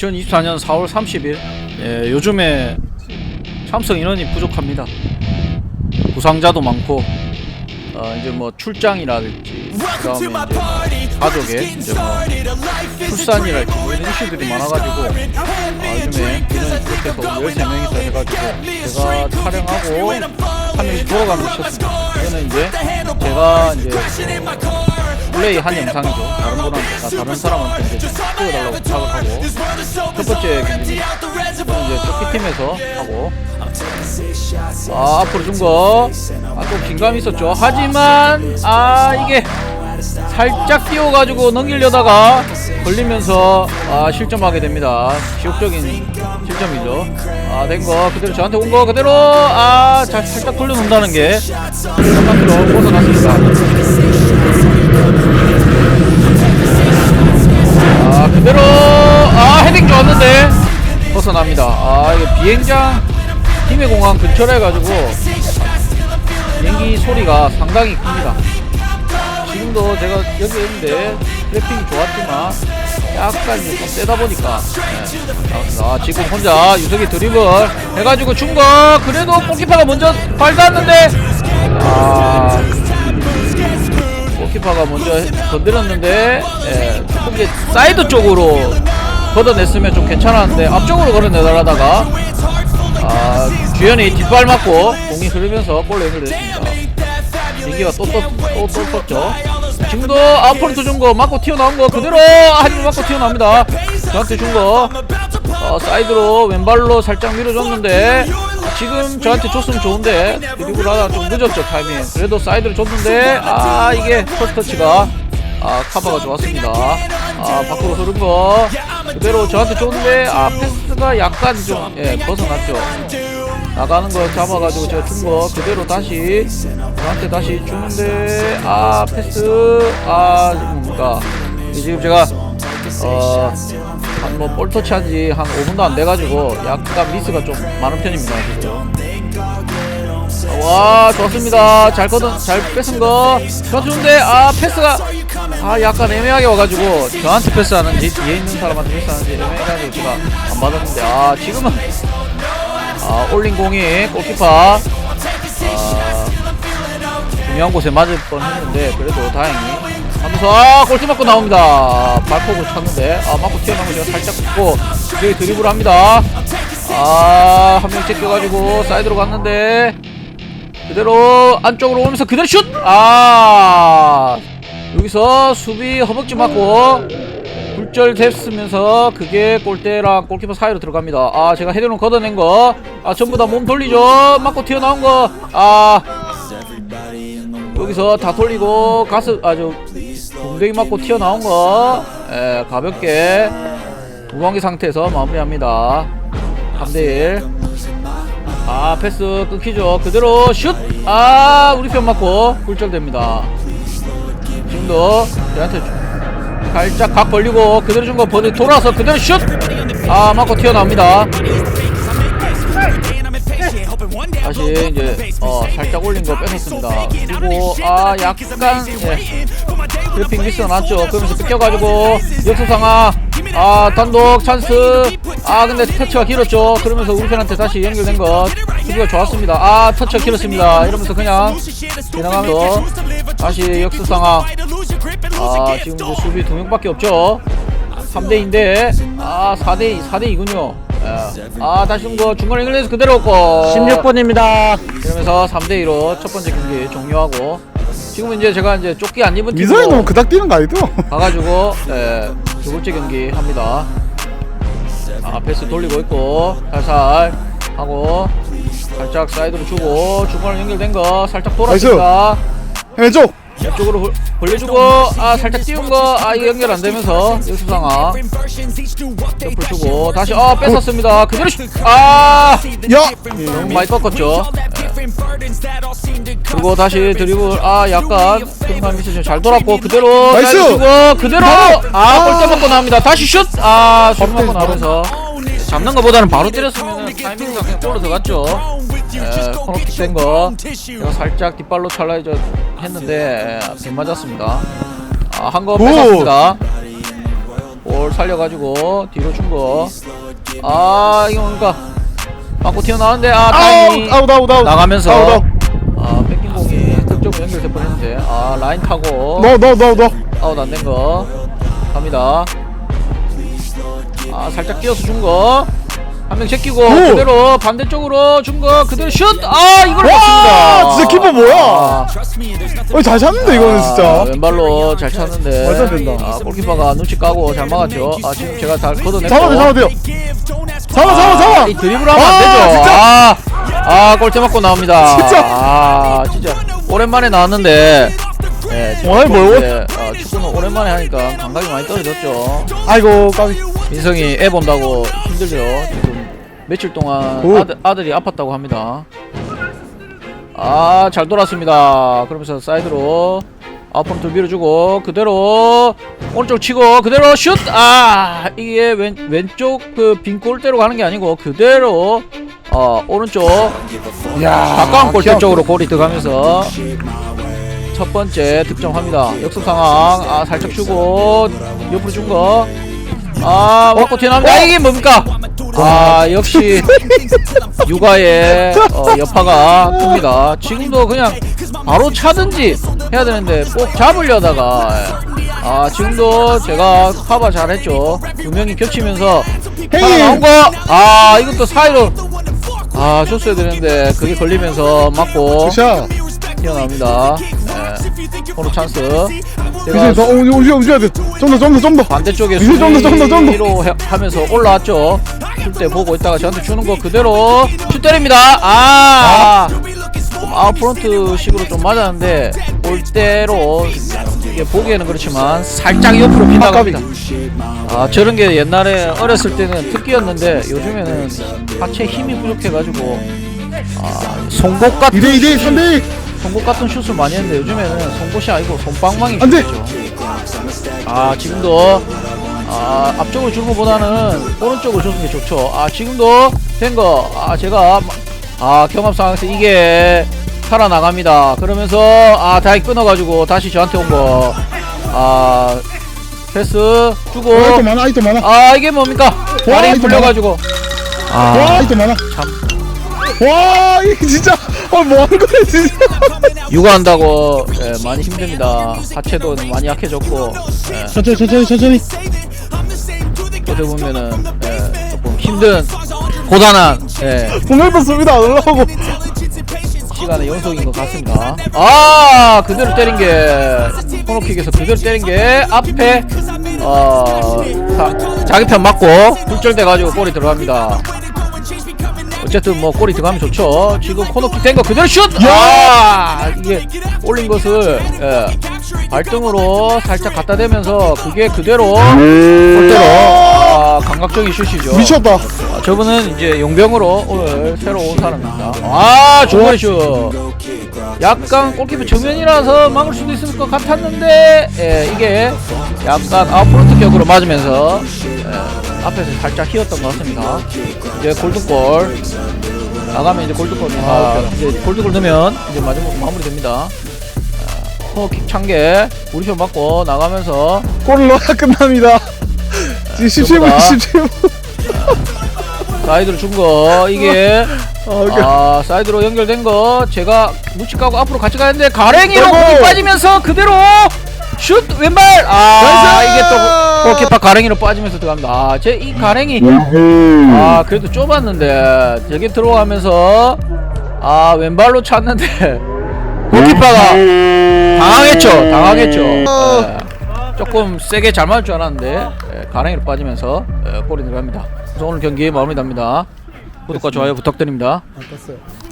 2024년 4월 30일. 예, 요즘에 참석 인원이 부족합니다. 부상자도 많고 어, 이제 뭐 출장이라든지 그다음에 이제 뭐 가족의 이제 뭐 출산이랄지 뭐 이런 이슈들이 많아가지고 아, 요즘에 인원이 부족해서 13명이서 해가지고 제가 촬영하고 한 명씩 돌아가는 거 쳤습니다. 이거는 이제 제가 이제 플레이 한 영상이죠. 다른 분한테, 아, 다른 사람한테 이제 찍어달라고 부탁을 하고 첫 번째 경기는 저는 이제 조끼 팀에서 하고 아 앞으로 준거 아, 좀 긴감이 있었죠. 하지만 아 이게 살짝 띄워가지고 넘기려다가 걸리면서 아 실점하게 됩니다. 지옥적인 실점이죠. 아 된 거 그대로 저한테 온 거 그대로 아 자, 살짝 돌려놓는다는 게 상당히로 벗어났습니다. 아 그대로 아 헤딩 좋았는데 벗어납니다. 아 이게 비행장 팀의 공항 근처라 해가지고 비행기 소리가 상당히 큽니다. 지금도 제가 여기 있는데 트래픽이 좋았지만 약간 좀 세다 보니까 네. 아 지금 혼자 유석이 드리블 해가지고 준 거 그래도 골키퍼가 먼저 밟았는데 아 골키퍼가 먼저 건드렸는데 예, 조금 이제 사이드 쪽으로 걷어냈으면 좀 괜찮았는데 앞쪽으로 걸어내달라다가 아 주연이 뒷발 맞고 공이 흐르면서 골로 연결됐습니다. 민기가 또또또또 떴죠. 지금도 아웃포인트 준거 맞고 튀어나온 거 그대로 한입 맞고 튀어나옵니다. 저한테 준 거 어, 사이드로 왼발로 살짝 밀어줬는데 지금 저한테 줬으면 좋은데 드리블 하다 좀 늦었죠 타이밍. 그래도 사이드로 줬는데 아 이게 퍼스트 터치가 아 카바가 좋았습니다. 아 밖으로 흐른 거 그대로 저한테 줬는데 아 패스가 약간 좀 예, 벗어났죠. 나가는 거 잡아가지고 제가 준 거 그대로 다시 저한테 다시 주는데 아 패스 아 뭡니까 지금 제가 어 한 뭐 볼터치 한지 한 5분도 안 돼가지고 약간 미스가 좀 많은 편입니다 지금 와 좋았습니다. 잘 걷은 잘 뺏은 거. 저주는데 아 패스가 아 약간 애매하게 와가지고 저한테 패스하는지 뒤에 있는 사람한테 패스하는지 애매해가지고 제가 안 받았는데 아 지금은 아 올린 공이 골키퍼. 아 중요한 곳에 맞을 뻔했는데 그래도 다행히 하면서 아 골키 맞고 나옵니다 발폭을 쳤는데 아 맞고 제가 살짝 긋고 여기 드리블 합니다 아한 명 제껴가지고 사이드로 갔는데 그대로 안쪽으로 오면서 그대로 슛! 아 여기서 수비 허벅지 맞고 굴절됐으면서 그게 골대랑 골키퍼 사이로 들어갑니다. 아 제가 헤드로 걷어낸 거, 아 전부 다 몸 돌리죠. 맞고 튀어나온 거, 아 여기서 다 돌리고 가스 아주 공대기 맞고 튀어나온 거, 에, 가볍게 무방기 상태에서 마무리합니다. 3대1 아 패스 끊기죠. 그대로 슛! 아 우리 편 맞고 굴절됩니다. 지금도 저한테 살짝 각 벌리고 그대로 준거 버디 돌아서 그대로 슛! 아 맞고 튀어나옵니다. 다시 이제 어 살짝 올린 거 뺏었습니다. 그리고 아 약간 예, 그래픽 미스가 났죠. 그러면서 뺏겨가지고 역수 상황 아 단독 찬스. 아 근데 터치가 길었죠. 그러면서 우리 편한테 다시 연결된 것. 수비가 좋았습니다. 아 터치가 길었습니다. 이러면서 그냥 지나가면서 다시 역수 상황 아 지금 이제 수비 두 명밖에 없죠. 3대2인데. 아 4대2 4대2군요. 아 다시 한거 중간에 연결해서 그대로 없고 16번입니다. 이러면서 3대2로 첫 번째 경기 종료하고 지금은 이제 제가 이제 조끼 안 입은 팀으로 너무 그닥 뛰는 거 아니죠? 가가지고 예, 두 번째 경기 합니다. 아 패스 돌리고 있고 살살 하고 살짝 사이드로 주고 중간으로 연결된 거 살짝 돌았습니다. 왼쪽. 왼쪽으로 볼- 벌려주고 아 살짝 띄운 거아 이거 연결 안 되면서 연습 상황 옆을 주고 다시 아 뺏었습니다. 그대로 슛! 아 야. 너무 많이 꺾었죠. 예. 그리고 다시 드리블 아 약간 중간 미스 잘 돌았고 그대로 나이스! 주고 그대로 아 골대 맞고 나옵니다. 다시 슛! 아슛 맞고 나오면서 잡는 것보다는 바로 때렸으면 타이밍상 그냥 골로 들어갔죠. 예, 코너킥 된거. 제가 살짝 뒷발로 찰라이저 했는데 빗 맞았습니다. 아 한거 오! 뺏었습니다. 볼 살려가지고 뒤로 준거아 이게 뭡니까 맞고 튀어나왔는데 아 타이밍 아웃 아웃 아웃. 나가면서 아웃 아웃. 아 뺏긴 공이 득점으로 연결될 뻔했는데 아 라인 타고 너너너너 아웃 안 된 거. 갑니다. 아 살짝 뛰어서 준거 한명 제끼고 그대로 반대쪽으로 준 거 그대로 슛 아 이걸 와, 맞습니다. 진짜 키퍼 뭐야? 아, 어, 잘 찼는데 이거는 아, 진짜. 왼발로 잘 찼는데. 말도 안 된다. 아, 골키퍼가 눈치 까고 잘 막았죠. 아 지금 제가 다 걷어냈고. 잡아야 돼 잡아야 돼요 잡아 잡아 잡아. 이 드리블 하면 아, 안 되죠. 진짜. 아, 아 골대 맞고 나옵니다. 진짜. 아 진짜. 오랜만에 나왔는데. 네, 아, 축구는 오랜만에 하니까 감각이 많이 떨어졌죠. 아이고 까비. 민성이 애 본다고 힘들죠 지금 며칠 동안 오. 아들, 아들이 아팠다고 합니다 아 잘 돌았습니다 그러면서 사이드로 아웃프론트 밀어주고 그대로 오른쪽 치고 그대로 슛 아 이게 왼, 왼쪽 그 빈 골대로 가는 게 아니고 그대로 어 오른쪽 야 가까운 골대 쪽으로 골이 들어가면서 첫 번째 득점합니다. 역습 상황. 아 살짝 주고 옆으로 준 거. 아 먹고 튀어나옵니다. 아, 이게 뭡니까? 아 역시 육아의 어, 여파가 큽니다. 지금도 그냥 바로 차든지 해야 되는데 꼭 잡으려다가 예. 아 지금도 제가 커버 잘했죠. 두 명이 겹치면서 하나 나온 거. 아 이것도 사이로 아 줬어야 되는데 그게 걸리면서 맞고 튀어나옵니다. 네. 코너 찬스. 이제 제가 더 오지 오지 오지 돼 좀더 좀 더 좀 더 반대쪽에 이제 좀 더 좀 더 좀 더. 수비로 해- 하면서 올라왔죠. 줄때 보고 있다가 저한테 주는 거 그대로 슛 때립니다. 아, 좀 아웃프론트 식으로 좀 맞았는데 골대로 이게 보기에는 그렇지만 살짝 옆으로 빗나갑니다. 아 저런 게 옛날에 어렸을 때는 특기였는데 요즘에는 하체 힘이 부족해가지고 아 송곳 같은 2대 2대 3대 송곳 같은 슛을 많이 했는데 요즘에는 송곳이 아니고 손방망이 안 돼! 슛이죠. 아 지금도 아 앞쪽으로 주는 것보다는 오른쪽으로 주는 게 좋죠. 아 지금도 된 거. 아 제가 아 경합 상황에서 이게 살아나갑니다. 그러면서 아 다시 끊어가지고 다시 저한테 온 거. 아 패스 주고 어, 아이도 많아 아이도 많아 아 이게 뭡니까? 이거 풀려가지고 와아 아이도 많아 참. 와 이게 진짜 어 뭐하는 거야 진짜 육아한다고 예, 많이 힘듭니다. 하체도 많이 약해졌고 예, 천천히 천천히 천천히 어떻게 보면은 예, 조금 힘든 고단한 예, 보내면 습니다 안 올라오고 시간의 연속인 것 같습니다. 아 그대로 때린 게 코너킥에서 그대로 때린 게 앞에 어 자, 자기 편 맞고 굴절돼 가지고 골이 들어갑니다. 어쨌든 뭐 골이 들어가면 좋죠. 지금 코너킥 된 거 그대로 슛! 아 이게 올린 것을 예, 발등으로 살짝 갖다 대면서 그게 그대로 골대로 아, 감각적인 슛이죠. 미쳤다 아, 저분은 이제 용병으로 오늘 새로 온 사람입니다. 아, 중거리 슛. 약간 골키퍼 정면이라서 막을 수도 있을 것 같았는데, 예, 이게 약간 아웃프론트 격으로 맞으면서, 예, 앞에서 살짝 휘었던 것 같습니다. 이제 골든골. 나가면 이제 골든골입니다. 아, 이제 골든골 넣으면 이제 마지막 마무리 됩니다. 아, 찬게 우리 편 맞고 나가면서 골을 넣어야 끝납니다 지금 17분 전부 다. 17분 사이드로 준 거 이게 아, 아 사이드로 연결된 거 제가 무치 까고 앞으로 같이 가는데 가랭이로. 공이 빠지면서 그대로 슛 왼발. 아 나이스! 이게 또 골키퍼 가랭이로 빠지면서 들어갑니다. 아제 이 가랭이. 아 그래도 좁았는데 저게 들어가면서 아 왼발로 찼는데 골키퍼가 당황했죠 당황했죠. 예, 조금 세게 잘 맞을 줄 알았는데 예, 가랭이로 빠지면서 예, 골이 들어갑니다. 그래서 오늘 경기 마무리됩니다 구독과 좋아요 부탁드립니다. 안 떴어요